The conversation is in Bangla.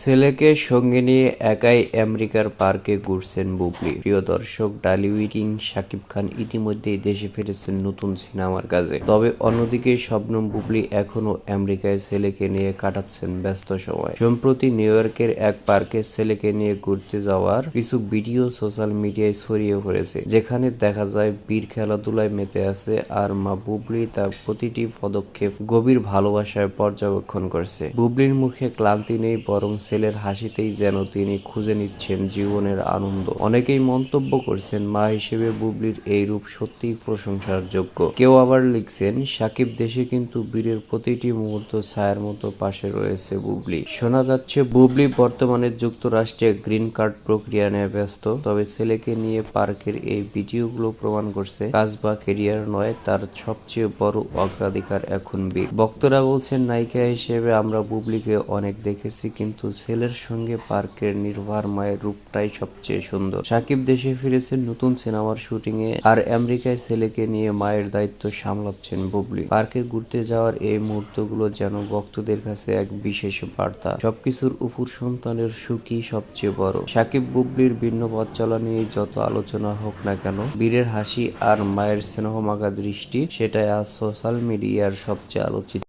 ছেলেকে সঙ্গে নিয়ে একাই আমেরিকার পার্কে ঘুরছেন বুবলি। প্রিয় দর্শক ডালিউড শাকিব খান ইতিমধ্যেই দেশে ফিরেছেন নতুন সিনেমার কাজে। তবে অন্যদিকে শবনম বুবলি এখনও আমেরিকায় ছেলেকে নিয়ে কাটাচ্ছেন ব্যস্ত সময়। সম্প্রতি নিউ ইয়র্কের এক পার্কে ছেলেকে নিয়ে ঘুরতে যাওয়ার কিছু ভিডিও সোশ্যাল মিডিয়ায় ছড়িয়ে পড়েছে, যেখানে দেখা যায় বীর খেলাধুলায় মেতে আছে আর মা বুবলি তার প্রতিটি পদক্ষেপ গভীর ভালোবাসায় পর্যবেক্ষণ করছে। বুবলির মুখে ক্লান্তি নেই, বরং ছেলের হাসিতেই যেন তিনি খুঁজে নিচ্ছেন জীবনের আনন্দ। অনেকেই মন্তব্য করছেন, মা হিসেবে বুবলির এই রূপ সত্যিই প্রশংসার যোগ্য। কেউ আবার লিখছেন, সাকিব দেশে কিন্তু বীরের প্রতিটি মুহূর্ত ছায়ার মতো পাশে রয়েছে বুবলি। শোনা যাচ্ছে, বুবলি বর্তমানে যুক্তরাষ্ট্রে গ্রিন কার্ড প্রক্রিয়া নিয়ে ব্যস্ত, তবে ছেলেকে নিয়ে পার্কের এই ভিডিওগুলো প্রমাণ করছে, কাজ বা কেরিয়ার নয়, তার সবচেয়ে বড় অগ্রাধিকার এখন বীর। বক্তরা বলছেন, নায়িকা হিসেবে আমরা বুবলিকে অনেক দেখেছি, কিন্তু ছেলের সঙ্গে পার্কের নির্ভার মায়ের রূপটাই সবচেয়ে সুন্দর। সাকিব দেশে ফিরেছেন নতুন সিনেমার শুটিং এ আর আমেরিকায় ছেলেকে নিয়ে মায়ের দায়িত্ব সামলাচ্ছেন বুবলি। পার্কে ঘুরতে যাওয়ার এই মুহূর্তগুলো যেন ভক্তদের কাছে এক বিশেষ বার্তা। সবকিছুর উপর সন্তানের সুখই সবচেয়ে বড়। সাকিব বুবলির ভিন্ন পথ চলা নিয়ে যত আলোচনা হোক না কেন, বীরের হাসি আর মায়ের স্নেহমাখা দৃষ্টি, সেটাই আজ সোশ্যাল মিডিয়ার সবচেয়ে আলোচিত।